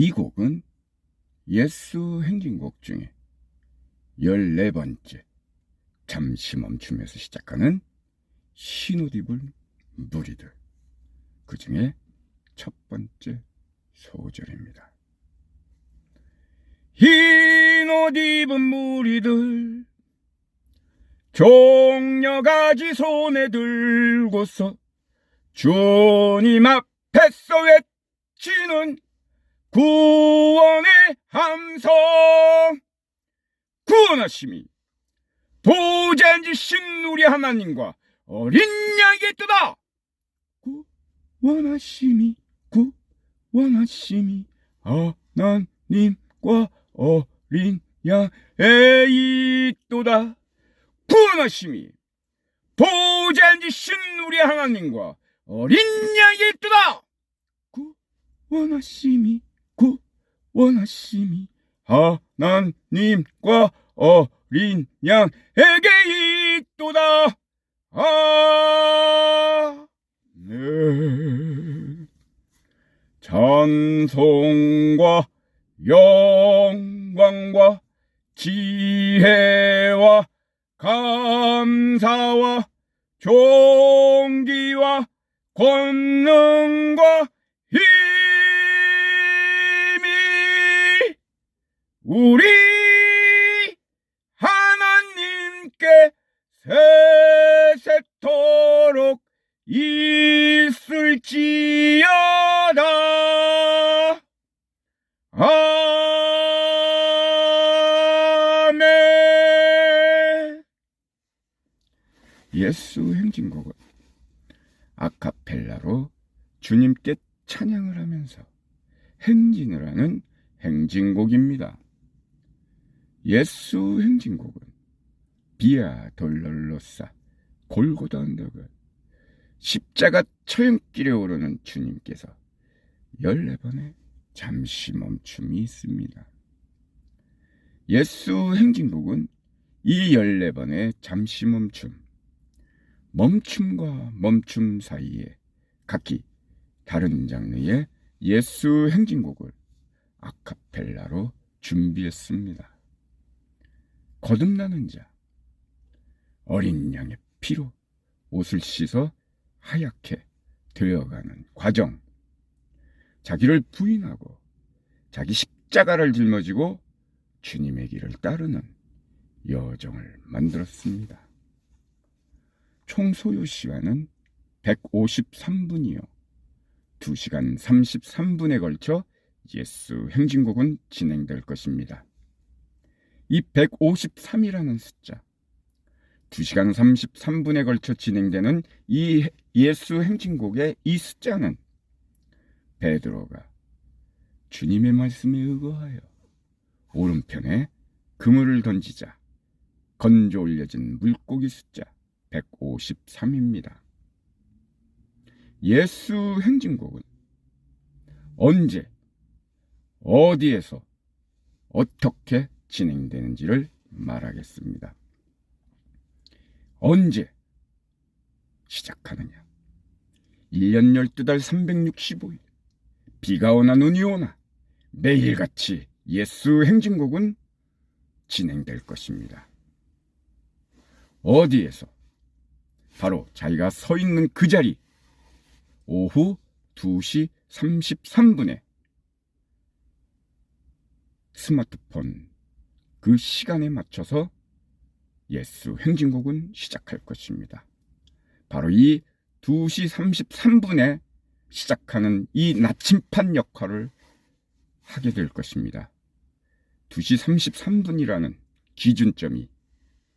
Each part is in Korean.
이 곡은 예수 행진곡 중에 14번째 잠시 멈춤에서 시작하는 흰옷 입은 무리들 그 중에 첫 번째 소절입니다. 흰옷 입은 무리들 종려가지 손에 들고서 주님 앞에서 외치는 구원의 함성. 구원하심이 보좌인지신 우리 하나님과 어린 양이 뜨다. 구원하심이 구원하심이 하나님과 어린 양에 있도다. 구원하심이 보좌인지신 우리 하나님과 어린 양이 있도다. 구원하심이 구원하심이 하나님과 어린 양에게 있도다. 아멘. 찬송과 영광과 지혜와 감사와 존귀와 권능 아카펠라로 주님께 찬양을 하면서 행진을 하는 행진곡입니다. 예수 행진곡은 비아 돌롤로사 골고다 언덕을 십자가 처형길에 오르는 주님께서 14번의 잠시 멈춤이 있습니다. 예수 행진곡은 이 14번의 잠시 멈춤, 멈춤과 멈춤 사이에 각기 다른 장르의 예수 행진곡을 아카펠라로 준비했습니다. 거듭나는 자, 어린 양의 피로 옷을 씻어 하얗게 되어가는 과정, 자기를 부인하고 자기 십자가를 짊어지고 주님의 길을 따르는 여정을 만들었습니다. 총 소요 시간은 153분이요. 2시간 33분에 걸쳐 예수 행진곡은 진행될 것입니다. 이 153이라는 숫자, 2시간 33분에 걸쳐 진행되는 이 예수 행진곡의 이 숫자는 베드로가 주님의 말씀에 의거하여 오른편에 그물을 던지자 건져 올려진 물고기 숫자 153입니다. 예수 행진곡은 언제, 어디에서, 어떻게 진행되는지를 말하겠습니다. 언제 시작하느냐? 1년 12달 365일, 비가 오나 눈이 오나 매일같이 예수 행진곡은 진행될 것입니다. 어디에서? 바로 자기가 서 있는 그 자리, 오후 2시 33분에 스마트폰 그 시간에 맞춰서 예수 행진곡은 시작할 것입니다. 바로 이 2시 33분에 시작하는 이 나침판 역할을 하게 될 것입니다. 2시 33분이라는 기준점이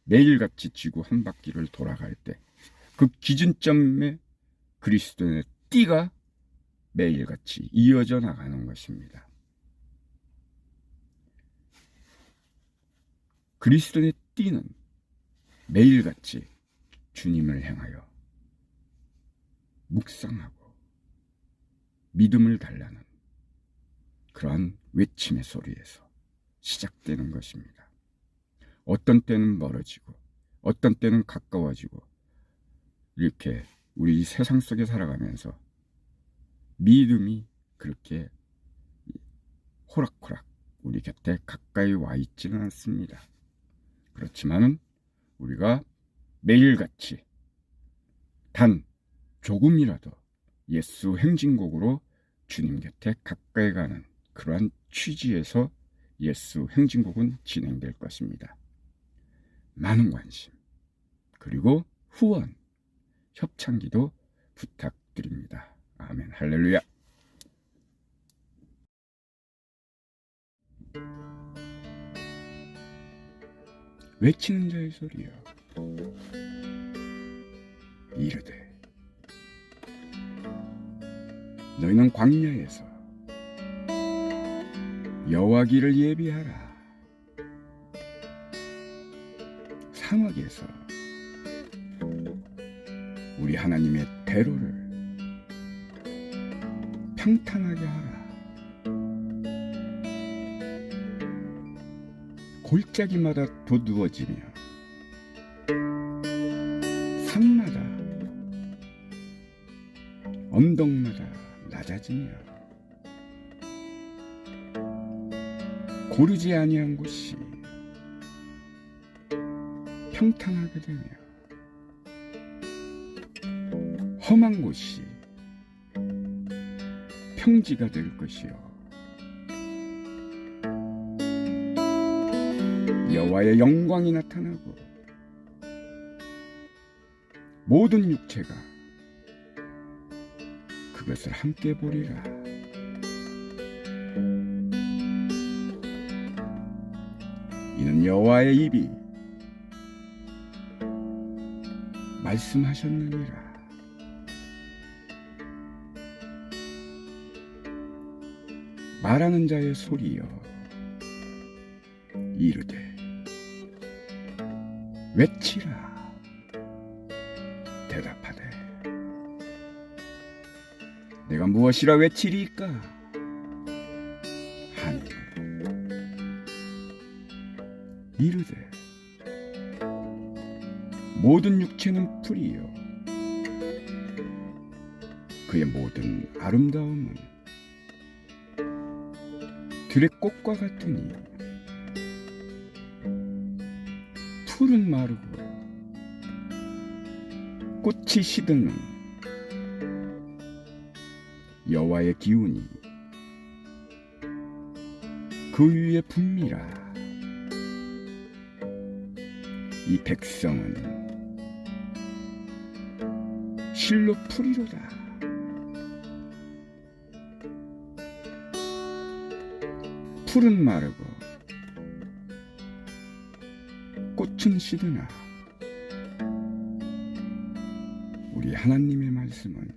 매일같이 지구 한 바퀴를 돌아갈 때 그 기준점에 그리스도의 띠가 매일같이 이어져 나가는 것입니다. 그리스도의 띠는 매일같이 주님을 향하여 묵상하고 믿음을 달라는 그러한 외침의 소리에서 시작되는 것입니다. 어떤 때는 멀어지고 어떤 때는 가까워지고 이렇게 우리 세상 속에 살아가면서 믿음이 그렇게 호락호락 우리 곁에 가까이 와 있지는 않습니다. 그렇지만은 우리가 매일같이 단 조금이라도 예수 행진곡으로 주님 곁에 가까이 가는 그러한 취지에서 예수 행진곡은 진행될 것입니다. 많은 관심 그리고 후원 협찬기도 부탁드립니다. 아멘 할렐루야. 외치는 자의 소리여 이르되 너희는 광야에서 여호와 길을 예비하라 사막에서 우리 하나님의 대로를 평탄하게 하라. 골짜기마다 도두어지며 산마다 언덕마다 낮아지며 고르지 아니한 곳이 평탄하게 되며 험한 곳이 평지가 될 것이요 여호와의 영광이 나타나고 모든 육체가 그것을 함께 보리라. 이는 여호와의 입이 말씀하셨느니라. 말하는 자의 소리여 이르되 외치라. 대답하되 내가 무엇이라 외치리까? 하니 이르되 모든 육체는 풀이요. 그의 모든 아름다움은 들의 꽃과 같으니 풀은 마르고 꽃이 시드는 여호와의 기운이 그 위에 붐이라. 이 백성은 실로 풀이로다 풀은 마르고 꽃은 시드나 우리 하나님의 말씀은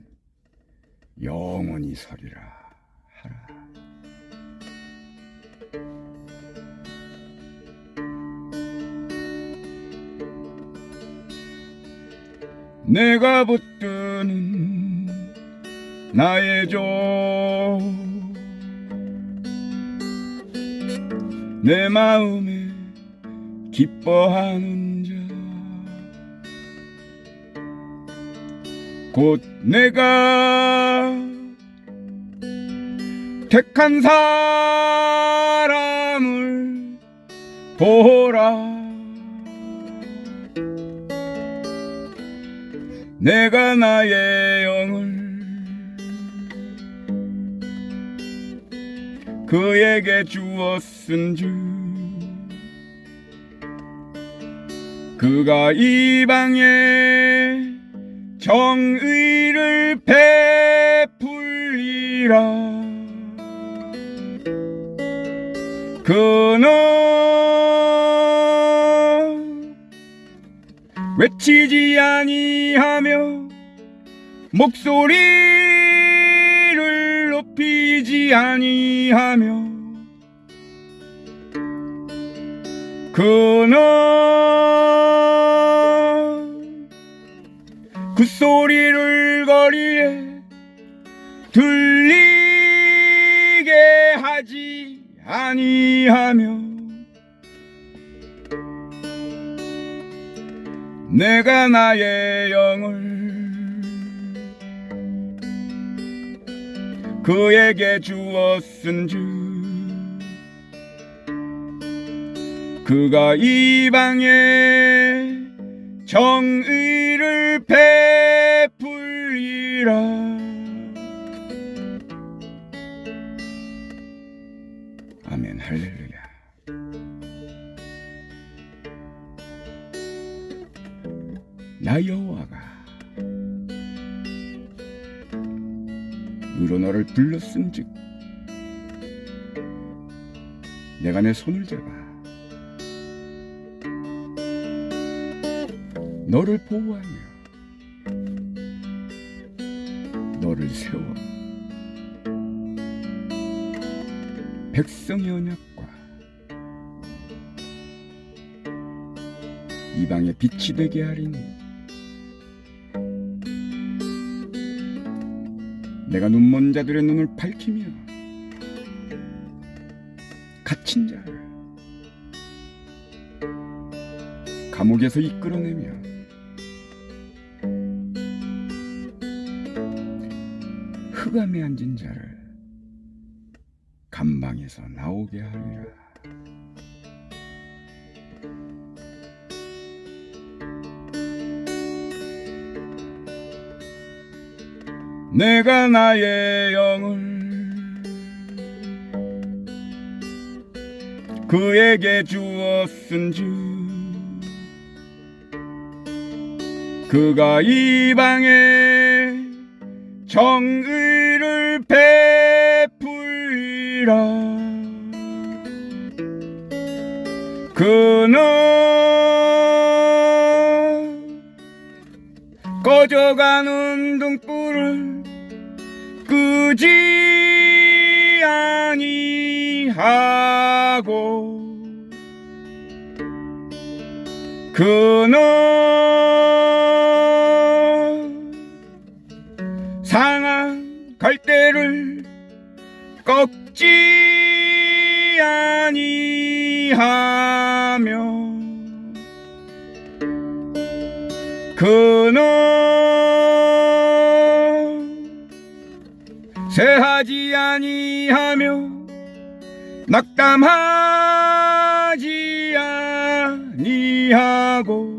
영원히 서리라 하라. 내가 붙드는 나의 조 내 마음에 기뻐하는 자. 곧 내가 택한 사람을 보라. 내가 나의 영을 그에게 주었은즉 그가 이방에 정의를 베풀리라. 그는 외치지 아니하며 목소리를 높이지 아니하며 그는 그 소리를 거리에 들리게 하지 아니하며 내가 나의 영을 그에게 주었은즉 그가 이방에 정의를 베풀리라. 아멘. 할렐루야. 나 여호와가 의로 너를 불렀은즉 내가 내 손을 잡아 너를 보호하며 너를 세워 백성의 언약과 이방의 빛이 되게 하리니 내가 눈먼 자들의 눈을 밝히며 갇힌 자를 감옥에서 이끌어내며 흑암에 앉은 자를 감방에서 나오게 하리라. 내가 나의 영을 그에게 주었은즉 그가 이방에 정의를 베풀리라. 그는 꺼져가는 등불을 끄지 아니하고 그는 상한 갈대를 꺾지 아니하며 그는 새하지 아니하며 낙담하지 아니하고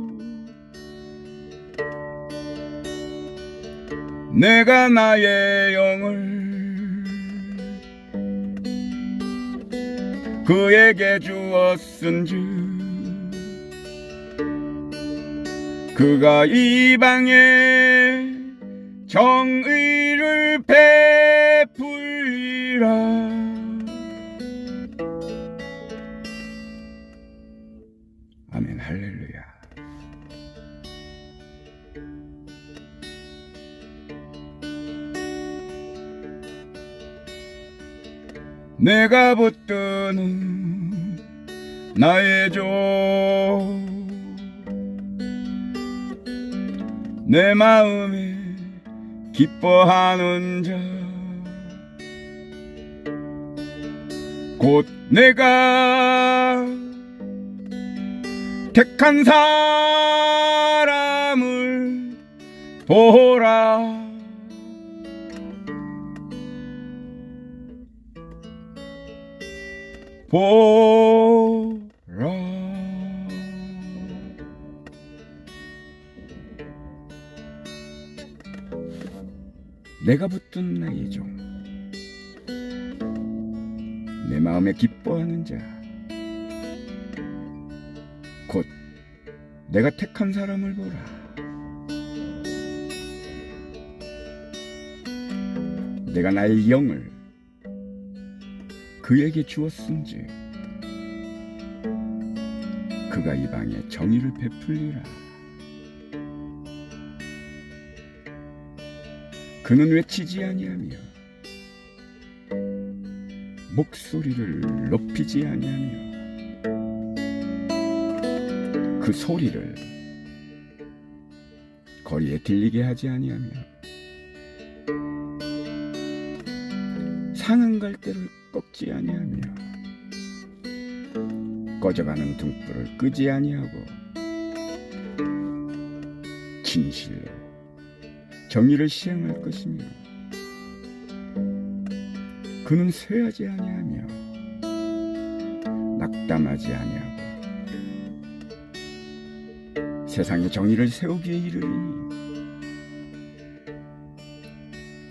내가 나의 영을 그에게 주었은즉 그가 이 방에 정의를 베 내가 붙드는 나의 종내 마음에 기뻐하는 자. 곧 내가 택한 사람을 보라 보라. 내가 붙든 나의 종 내 마음에 기뻐하는 자. 곧 내가 택한 사람을 보라. 내가 나의 영을 그에게 주었은지 그가 이 방에 정의를 베풀리라. 그는 외치지 아니하며 목소리를 높이지 아니하며 그 소리를 거리에 들리게 하지 아니하며 상한 갈대를 꺾지 아니하며 꺼져가는 등불을 끄지 아니하고 진실로 정의를 시행할 것이며 그는 쇠하지 아니하며 낙담하지 아니하고 세상에 정의를 세우기에 이르리니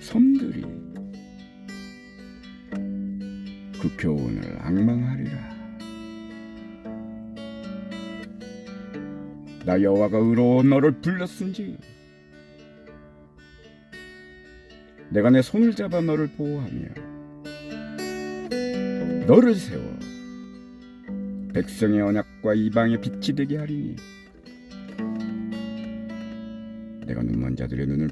섬들이 그 교훈을 악망하리라. 나 여호와가 의로워 너를 불렀은지 내가 내 손을 잡아 너를 보호하며 너를 세워 백성의 언약과 이방의 빛이 되게 하리니 내가 눈먼 자들의 눈을